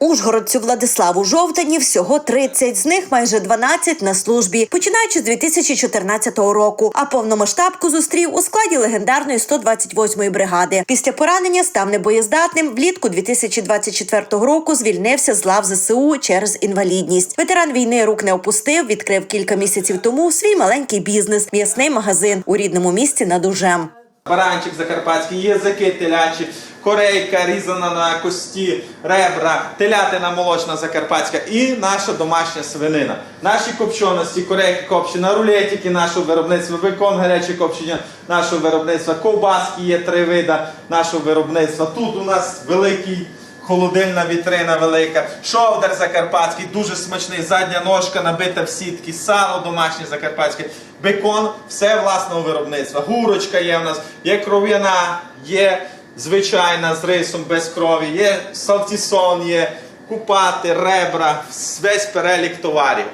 Ужгородцю Владиславу Жовтані всього 30, з них майже 12 на службі, починаючи з 2014 року. А повномасштабку зустрів у складі легендарної 128-ї бригади. Після поранення став небоєздатним. Влітку 2024 року звільнився з лав ЗСУ через інвалідність. Ветеран війни рук не опустив. Відкрив кілька місяців тому свій маленький бізнес м'ясний магазин у рідному місті над Ужем. Баранчик закарпатський, язики телячі, корейка різана на кості, ребра, телятина молочна закарпатська і наша домашня свинина. Наші копченості, корейки копчена, рулетики нашого виробництва, викон гарячі копчення нашого виробництва, ковбаски є три вида нашого виробництва. Тут у нас великий холодильна вітрина велика, шовдер закарпатський, дуже смачний, задня ножка набита в сітки, сало домашнє закарпатське, бекон, все власного виробництва. Гурочка є в нас, є кров'яна, є звичайна з рисом без крові, є салтісон, є купати, ребра, весь перелік товарів.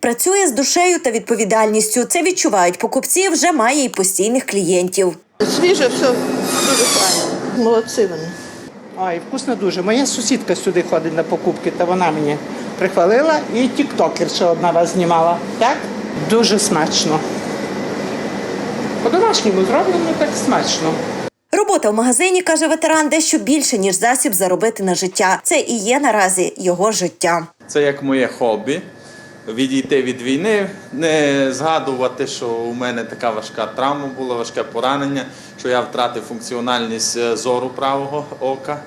Працює з душею та відповідальністю. Це відчувають покупці. Вже має й постійних клієнтів. Свіже, все дуже файно. Молодці вони. Ой, вкусно дуже. Моя сусідка сюди ходить на покупки, та вона мені прихвалила і тіктокер ще одна раз знімала. Так? Дуже смачно. По-домашньому зроблено так смачно. Робота в магазині каже ветеран дещо більше ніж засіб заробити на життя. Це і є наразі його життя. Це як моє хобі. Відійти від війни, не згадувати, що у мене така важка травма була, важке поранення, що я втратив функціональність е, зору правого ока.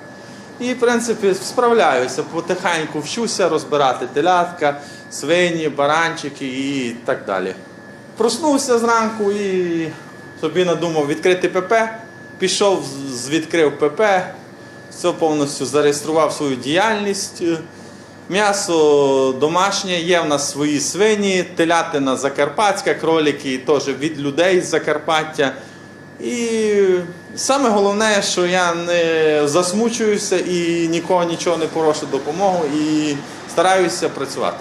І, в принципі, справляюся, потихеньку вчуся розбирати телятка, свині, баранчики і так далі. Проснувся зранку і собі надумав відкрити ПП, пішов, відкрив ПП, все повністю зареєстрував свою діяльність. М'ясо домашнє, є в нас свої свині, телятина закарпатська, кролики теж від людей з Закарпаття. І саме головне, що я не засмучуюся і нікого нічого не прошу допомогу і стараюся працювати.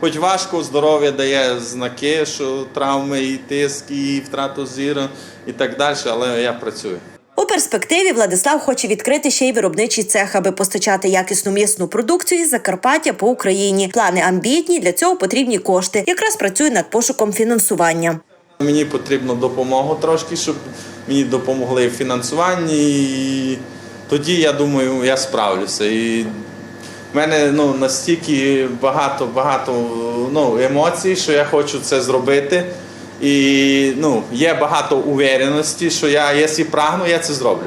Хоч важко, здоров'я дає знаки, що травми, і тиск, і втрату зіру, і так далі, але я працюю. У перспективі Владислав хоче відкрити ще й виробничий цех, аби постачати якісну м'ясну продукцію із Закарпаття по Україні. Плани амбітні, для цього потрібні кошти. Якраз працює над пошуком фінансування. Мені потрібно допомогу трошки, щоб мені допомогли в фінансуванні. І тоді я думаю, я справлюся. І в мене ну, настільки багато, багато ну, емоцій, що я хочу це зробити. І ну, є багато увереності, що я, якщо прагну, я це зроблю.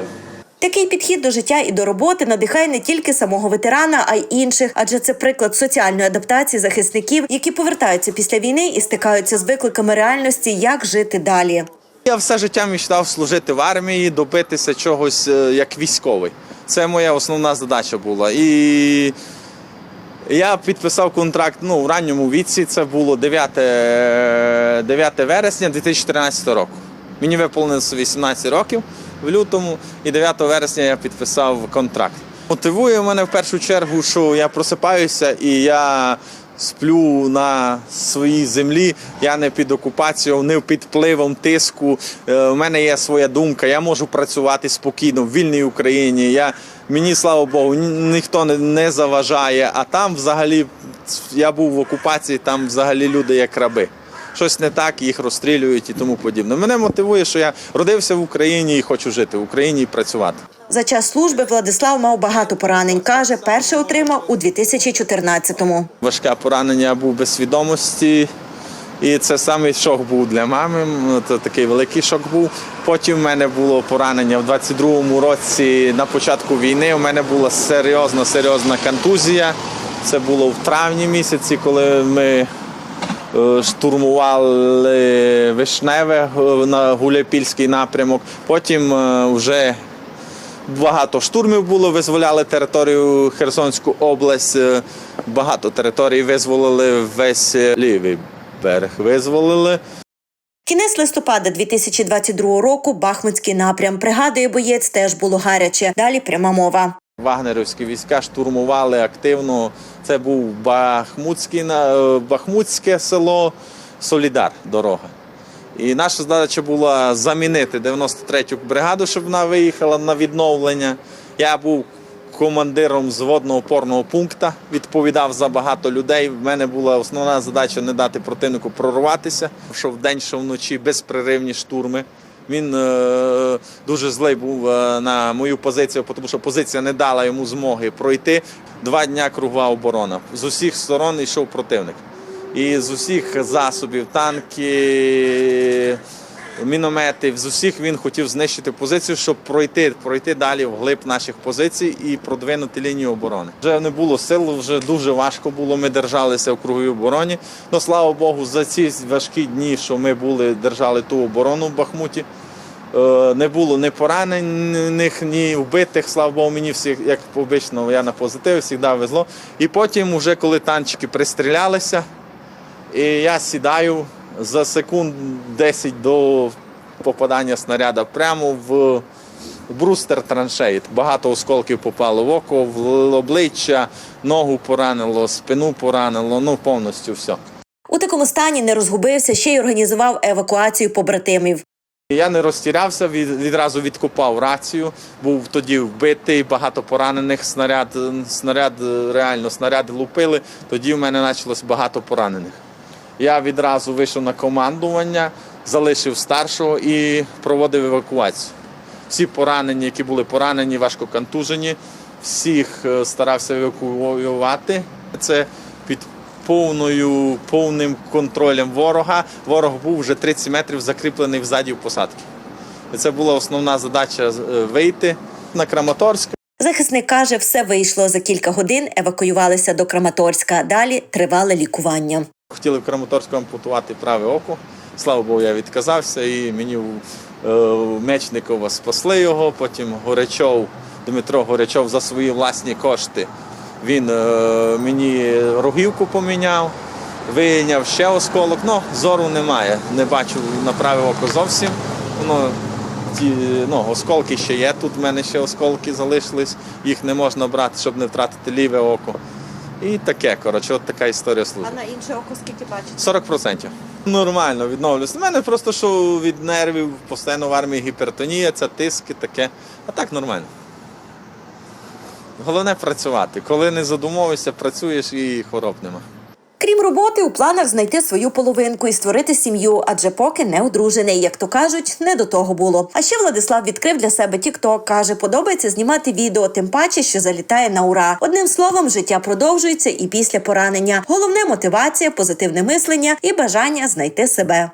Такий підхід до життя і до роботи надихає не тільки самого ветерана, а й інших, адже це приклад соціальної адаптації захисників, які повертаються після війни і стикаються з викликами реальності, як жити далі. Я все життя мечтав служити в армії, добитися чогось е, як військовий. Це моя основна задача була. І я підписав контракт ну, в ранньому віці, це було 9, е, 9 вересня 2014 року. Мені виповнилося 18 років в лютому, і 9 вересня я підписав контракт. Мотивує мене в першу чергу, що я просипаюся і я сплю на своїй землі. Я не під окупацією, не під впливом тиску. Е, У мене є своя думка. Я можу працювати спокійно в вільній Україні. Я, мені, слава Богу, ніхто не заважає. А там взагалі я був в окупації, там взагалі люди як раби. Щось не так, їх розстрілюють і тому подібне. Мене мотивує, що я родився в Україні і хочу жити в Україні і працювати. За час служби Владислав мав багато поранень. каже, перше отримав у 2014-му. Важке поранення був без свідомості. І це самий шок був для мами. Це такий великий шок був. Потім в мене було поранення в 22-му році на початку війни. У мене була серйозна, серйозна контузія. Це було в травні місяці, коли ми штурмували Вишневе е, на Гуляпільський напрямок. Потім е, вже Багато штурмів було, визволяли територію Херсонську область, е, багато територій визволили, весь е, лівий берег визволили. Кінець листопада 2022 року Бахмутський напрям. Пригадує боєць, теж було гаряче. Далі пряма мова. Вагнерівські війська штурмували активно. Це був Бахмутський, е, Бахмутське село, Солідар, дорога. І наша задача була замінити 93-ю бригаду, щоб вона виїхала на відновлення. Я був командиром зводного опорного пункту, відповідав за багато людей. В мене була основна задача не дати противнику прорватися, що вдень, що вночі безпреривні штурми. Він дуже злий був е, на мою позицію, тому що позиція не дала йому змоги пройти. Два дня кругова оборона. З усіх сторон йшов противник. І з усіх засобів, танки, мінометів, з усіх він хотів знищити позицію, щоб пройти, пройти далі вглиб наших позицій і продвинути лінію оборони. Вже не було сил, вже дуже важко було. Ми держалися в круговій обороні. Ну слава Богу, за ці важкі дні, що ми були, держали ту оборону в Бахмуті. Е, Не було ні поранених, ні вбитих. Слава Богу, мені всіх, як обично, я на позитиві, завжди везло. І потім, вже коли танчики пристрілялися, і я сідаю за секунд 10 до попадання снаряда прямо в брустер траншеї. Багато осколків попало в око, в обличчя, ногу поранило, спину поранило, ну повністю все. У такому стані не розгубився, ще й організував евакуацію побратимів. Я не розтірявся, від, відразу відкопав рацію. Був тоді вбитий, багато поранених. Снаряд, снаряд реально снаряди лупили. Тоді в мене почалось багато поранених. Я відразу вийшов на командування, залишив старшого і проводив евакуацію. Всі поранені, які були поранені, важко контужені, всіх е, старався евакуювати. Це під повною, повним контролем ворога. Ворог був вже 30 метрів закріплений взаді в посадки. І це була основна задача е, вийти на Краматорськ. Захисник каже, все вийшло за кілька годин. Евакуювалися до Краматорська. Далі тривале лікування. Хотіли в Краматорську ампутувати праве око. Слава Богу, я відказався, і мені е, Мечникова спасли його. Потім Горячов, Дмитро Горячов за свої власні кошти. Він е, мені рогівку поміняв, вийняв ще осколок. Ну, зору немає. Не бачу на праве око зовсім. Воно ті, ну, осколки ще є. Тут в мене ще осколки залишились, їх не можна брати, щоб не втратити ліве око. І таке, коротше, от така історія служби. на інше око скільки бачите? 40%. Нормально відновлюся. У мене просто що від нервів, постійно в армії гіпертонія, це тиски, таке. А так нормально. Головне працювати. Коли не задумовуєшся, працюєш і хвороб нема. Крім роботи, у планах знайти свою половинку і створити сім'ю, адже поки не одружений, як то кажуть, не до того було. А ще Владислав відкрив для себе TikTok, каже, подобається знімати відео, тим паче, що залітає на ура. Одним словом, життя продовжується і після поранення. Головне мотивація, позитивне мислення і бажання знайти себе.